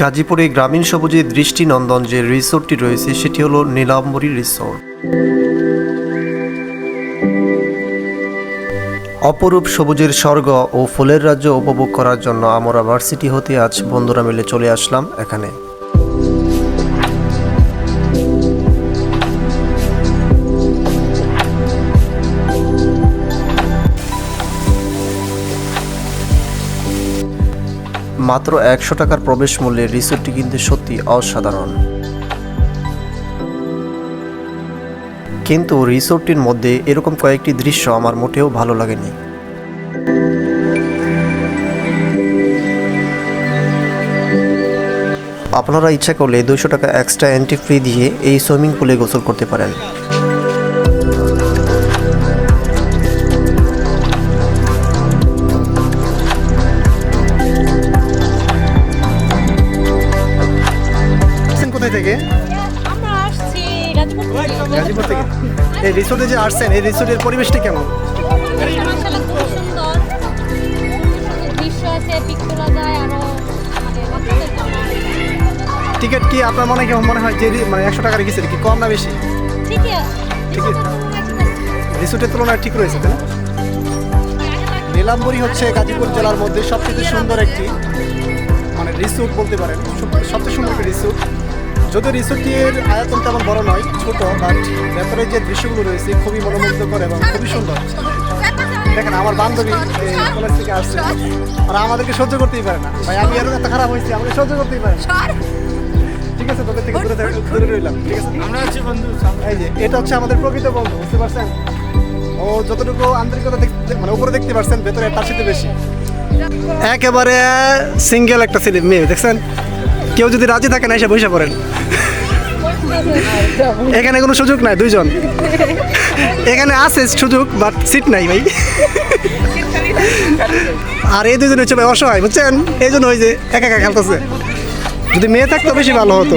গাজীপুরে গ্রামীণ সবুজে দৃষ্টিনন্দন যে রিসোর্টটি রয়েছে, সেটি হলো নীলাম্বরী রিসোর্ট। অপরূপ সবুজের স্বর্গ ও ফুলের রাজ্য উপভোগ করার জন্য আমরা ভার্সিটি হতে আজ বন্ধুরা মিলে চলে আসলাম এখানে। মাত্র একশো টাকার প্রবেশ মূল্যে রিসোর্টটি কিন্তু সত্যি অসাধারণ। কিন্তু রিসোর্টটির মধ্যে এরকম কয়েকটি দৃশ্য আমার মোটেও ভালো লাগেনি। আপনারা ইচ্ছা করলে দুশো টাকা এক্সট্রা এন্ট্রি ফি দিয়ে এই সুইমিং পুলে গোসল করতে পারেন। থেকে? আমরা আসছি গাজীপুর থেকে। এই রিসোর্টে যে আসছেন এই রিসোর্টের পরিবেশটা কেমন? মানে টিকিট কি আপনার মনে কেমন মনে হয় যে মানে একশো টাকা রেখেছে কি কম না বেশি? রিসোর্টের তুলনায় তুলনায় ঠিক রয়েছে তাই না? নীলাম্বরী হচ্ছে গাজীপুর জেলার মধ্যে সবচেয়ে সুন্দর একটি মানে রিসোর্ট বলতে পারেন সবচেয়ে সুন্দর একটি রিসোর্ট। যদিও রিসোর্টটির আয়তন তেমন বড় নয় ছোট বাট ভেতরে যে দৃশ্যগুলো রয়েছে খুবই মনোমুগ্ধকর এবং খুবই সুন্দর। দেখেন আমার বান্ধবী কলেজ থেকে আসছে। আর আমাদেরকে সহ্য করতেই পারে না। ভাই আমি এরকম এত খারাপ হয়েছি আমাকে সহ্য করতেই পারে না। ঠিক আছে তোদের থেকে দূরে দূরে রইলাম ঠিক আছে? আমরা আছি বন্ধু এই যে এটা হচ্ছে আমাদের প্রকৃত বন্ধু বুঝতে পারছেন? ও যতটুকু আন্তরিকতা দেখতে মানে উপরে দেখতে পারছেন ভেতরে তার সাথে বেশি। একেবারে সিঙ্গেল একটা ছেলে মেয়ে দেখছেন? কেউ যদি রাজি থাকে না, এসে বসে পড়েন। এখানে কোনো সুযোগ নাই, দুইজন। এখানে আছে সুযোগ বাট সিট নাই ভাই। আর এই দুজন হচ্ছে অসহায়, বুঝছেন? এই জন্য ওই যে একা একা খেলতেছে। যদি মেয়ে থাকতো, বেশি ভালো হতো।